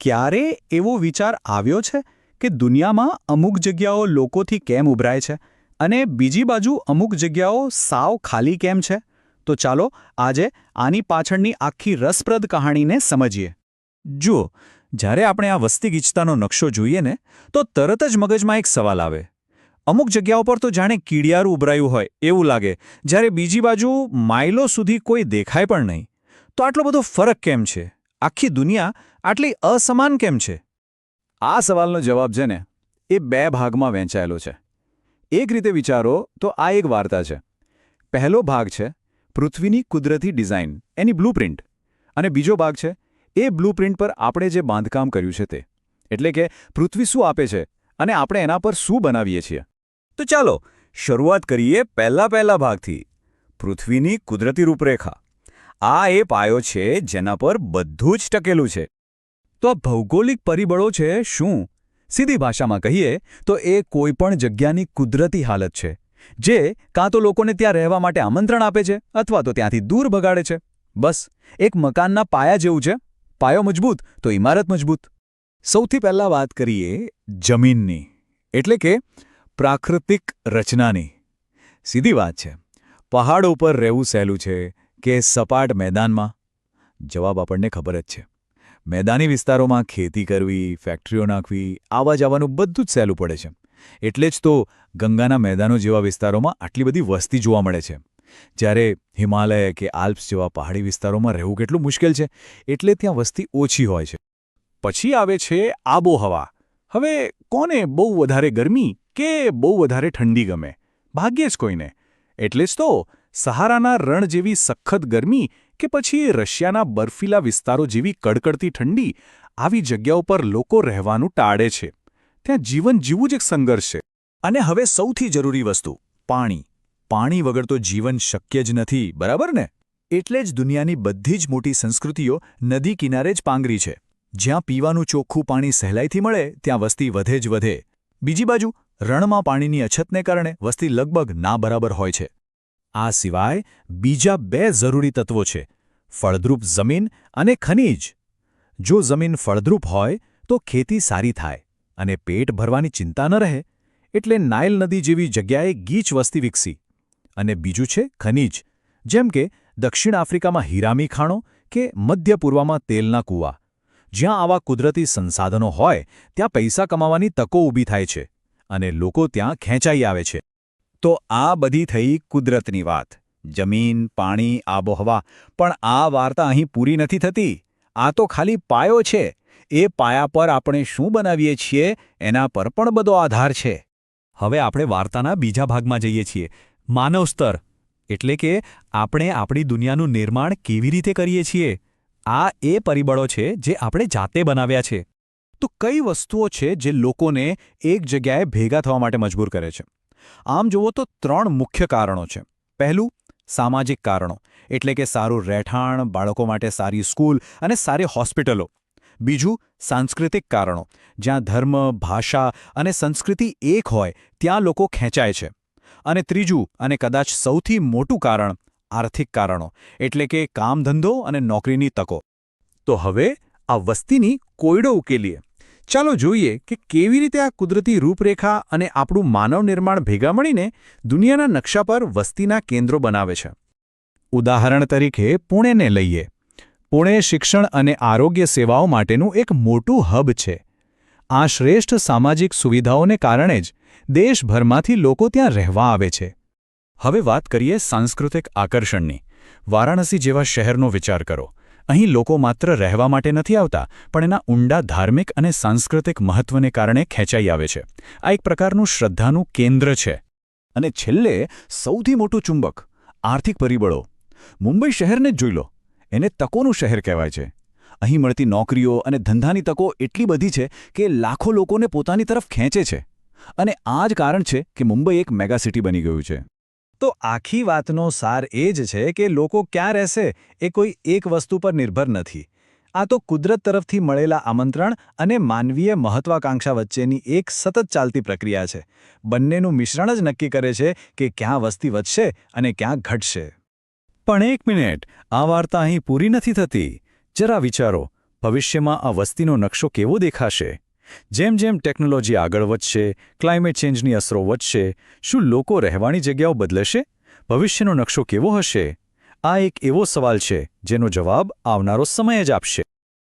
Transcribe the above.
ક્યારે એવો વિચાર આવ્યો છે કે દુનિયામાં અમુક જગ્યાઓ લોકોથી કેમ ઉભરાય છે અને બીજી બાજુ અમુક જગ્યાઓ સાવ ખાલી કેમ છે? તો ચાલો આજે આની પાછળની આખી રસપ્રદ કહાણીને સમજીએ. જુઓ, જ્યારે આપણે આ વસ્તી ગીચતાનો નકશો જોઈએ ને, તો તરત જ મગજમાં એક સવાલ આવે. અમુક જગ્યાઓ પર તો જાણે કીડિયારું ઉભરાયું હોય એવું લાગે, જ્યારે બીજી બાજુ માઇલો સુધી કોઈ દેખાય પણ નહીં. તો આટલો બધો ફરક કેમ છે? આખી દુનિયા આટલી અસમાન કેમ છે? આ સવાલનો જવાબ છે ને, એ બે ભાગમાં વહેંચાયેલો છે. એક રીતે વિચારો તો આ એક વાર્તા છે. પહેલો ભાગ છે, પૃથ્વીની કુદરતી ડિઝાઇન, એની બ્લુપ્રિન્ટ. અને બીજો ભાગ છે, એ બ્લુપ્રિન્ટ પર આપણે જે બાંધકામ કર્યું છે તે. એટલે કે, પૃથ્વી શું આપે છે અને આપણે એના પર શું બનાવીએ છીએ. તો ચાલો, શરૂઆત કરીએ પહેલા પહેલા ભાગથી. પૃથ્વીની કુદરતી રૂપરેખા. આ એ પાયો છે જેના પર બધું જ ટકેલું છે. તો આ ભૌગોલિક પરિબળો છે શું? સીધી ભાષામાં કહીએ તો એ કોઈપણ જગ્યાની કુદરતી હાલત છે, જે કાં તો લોકોને ત્યાં રહેવા માટે આમંત્રણ આપે છે અથવા તો ત્યાંથી દૂર ભગાડે છે. બસ, એક મકાનના પાયા જેવું છે. પાયો મજબૂત, તો ઇમારત મજબૂત. સૌથી પહેલાં વાત કરીએ જમીનની, એટલે કે પ્રાકૃતિક રચનાની. સીધી વાત છે. પહાડો ઉપર રહેવું સહેલું છે કે સપાટ મેદાનમાં? જવાબ આપણને ખબર જ છે. મેદાની વિસ્તારોમાં ખેતી કરવી ફેક્ટરીઓ નાખવી, આવવા જવાનું બધું જ સહેલું પડે છે. એટલે જ તો ગંગાના મેદાનો જેવા વિસ્તારોમાં આટલી બધી વસ્તી જોવા મળે છે. જ્યારે હિમાલય કે આલ્પ્સ જેવા પહાડી વિસ્તારોમાં રહેવું કેટલું મુશ્કેલ છે, એટલે ત્યાં વસ્તી ઓછી હોય છે. પછી આવે છે આબોહવા. હવે કોને બહુ વધારે ગરમી કે બહુ વધારે ઠંડી ગમે? ભાગ્યે જ કોઈને. એટલે જ તો સહારાના રણ જેવી સખત ગરમી કે પછી રશિયાના બર્ફીલા વિસ્તારો જેવી કડકડતી ઠંડી આવી જગ્યાઓ પર લોકો રહેવાનું ટાળે છે. ત્યાં જીવન જીવવું જ એક સંઘર્ષ છે. અને હવે સૌથી જરૂરી વસ્તુ, પાણી. પાણી વગર તો જીવન શક્ય જ નથી, બરાબર ને? એટલે જ દુનિયાની બધી જ મોટી સંસ્કૃતિઓ નદી કિનારે જ પાંગરી છે. જ્યાં પીવાનું ચોખ્ખું પાણી સહેલાઈથી મળે, ત્યાં વસ્તી વધે જ વધે. બીજી બાજુ, રણમાં પાણીની અછતને કારણે વસ્તી લગભગ ના બરાબર હોય છે. આ સિવાય બીજા બે જરૂરી તત્વો છે, ફળદ્રુપ જમીન અને ખનીજ. જો જમીન ફળદ્રુપ હોય, તો ખેતી સારી થાય અને પેટ ભરવાની ચિંતા ન રહે, એટલે નાઇલ નદી જેવી જગ્યાએ ગીચ વસ્તી વિકસી. અને બીજું છે ખનીજ, જેમ કે દક્ષિણ આફ્રિકામાં હીરામી ખાણો કે મધ્ય પૂર્વમાં તેલના કૂવા. જ્યાં આવા કુદરતી સંસાધનો હોય, ત્યાં પૈસા કમાવાની તકો ઊભી થાય છે અને લોકો ત્યાં ખેંચાઈ આવે છે. તો આ બધી થઈ કુદરતની વાત. જમીન, પાણી, આબોહવા, પણ આ વાર્તા અહીં પૂરી નથી થતી. આ તો ખાલી પાયો છે. એ પાયા પર આપણે શું બનાવીએ છીએ એના પર પણ બધો આધાર છે. હવે આપણે વાર્તાના બીજા ભાગમાં જઈએ છીએ. માનવ સ્તર, એટલે કે આપણે આપણી દુનિયાનું નિર્માણ કેવી રીતે કરીએ છીએ. આ એ પરિબળો છે જે આપણે જાતે બનાવ્યા છે. તો કઈ વસ્તુઓ છે જે લોકોને એક જગ્યાએ ભેગા થવા માટે મજબૂર કરે છે? આમ જુઓ તો ત્રણ મુખ્ય કારણો છે. પહેલું, સામાજિક કારણો, એટલે કે સારું રહેઠાણ, બાળકો માટે સારી સ્કૂલ અને સારી હોસ્પિટલો. બીજું, સાંસ્કૃતિક કારણો, જ્યાં ધર્મ, ભાષા અને સંસ્કૃતિ એક હોય, ત્યાં લોકો ખેંચાય છે. અને ત્રીજું અને કદાચ સૌથી મોટું કારણ, આર્થિક કારણો, એટલે કે કામધંધો અને નોકરીની તકો. તો હવે આ વસ્તીની કોયડો ઉકેલીએ. ચાલો જોઈએ કે કેવી રીતે આ કુદરતી રૂપરેખા અને આપણું માનવ નિર્માણ ભેગા મળીને દુનિયાના નકશા પર વસ્તીના કેન્દ્રો બનાવે છે. ઉદાહરણ તરીકે પુણેને લઈએ. પુણે શિક્ષણ અને આરોગ્ય સેવાઓ માટેનું એક મોટું હબ છે. આ શ્રેષ્ઠ સામાજિક સુવિધાઓને કારણે જ દેશભરમાંથી લોકો ત્યાં રહેવા આવે છે. હવે વાત કરીએ સાંસ્કૃતિક આકર્ષણની. વારાણસી જેવા શહેરનો વિચાર કરો. અહીં લોકો માત્ર રહેવા માટે નથી આવતા, પણ એના ઊંડા ધાર્મિક અને સાંસ્કૃતિક મહત્વને કારણે ખેંચાઈ આવે છે. આ એક પ્રકારનું શ્રદ્ધાનું કેન્દ્ર છે. અને છેલ્લે સૌથી મોટું ચુંબક, આર્થિક પરિબળો. મુંબઈ શહેરને જ જોઈ લો. એને તકોનું શહેર કહેવાય છે. અહીં મળતી નોકરીઓ અને ધંધાની તકો એટલી બધી છે કે લાખો લોકોને પોતાની તરફ ખેંચે છે. અને આ જ કારણ છે કે મુંબઈ એક મેગાસિટી બની ગયું છે. તો આખી વાતનો સાર એ જ છે કે લોકો ક્યાં રહેશે એ કોઈ એક વસ્તુ પર નિર્ભર નથી. આ તો કુદરત તરફથી મળેલા આમંત્રણ અને માનવીય મહત્વાકાંક્ષા વચ્ચેની એક સતત ચાલતી પ્રક્રિયા છે. બંનેનું મિશ્રણ જ નક્કી કરે છે કે ક્યાં વસ્તી વધશે અને ક્યાં ઘટશે. પણ એક મિનિટ, આ વાર્તા અહીં પૂરી નથી થતી. જરા વિચારો, ભવિષ્યમાં આ વસ્તીનો નકશો કેવો દેખાશે? જેમ જેમ ટેકનોલોજી આગળ વધશે, ક્લાઇમેટ ચેન્જની અસરો વધશે, શું લોકો રહેવાની જગ્યાઓ બદલશે? ભવિષ્યનો નકશો કેવો હશે? આ એક એવો સવાલ છે જેનો જવાબ આવનારો સમય જ આપશે.